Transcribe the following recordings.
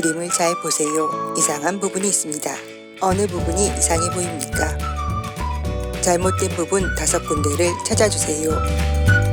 그림을 잘 보세요. 이상한 부분이 있습니다. 어느 부분이 이상해 보입니까? 잘못된 부분 다섯 군데를 찾아주세요.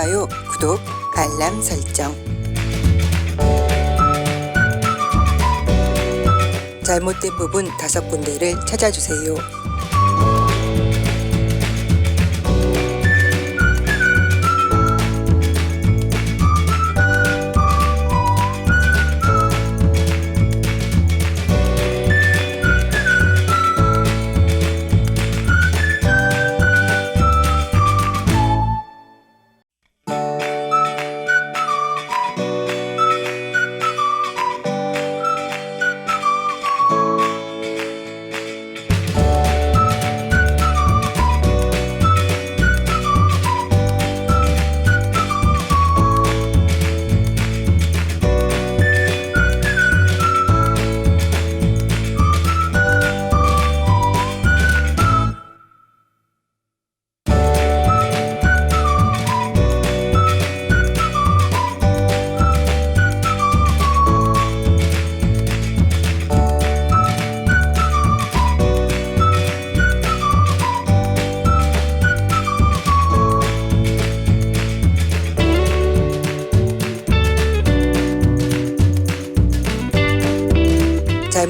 좋아요, 구독, 알람 설정. 잘못된 부분 다섯 군데를 찾아주세요.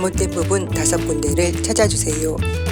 잘못된 부분 다섯 군데를 찾아주세요.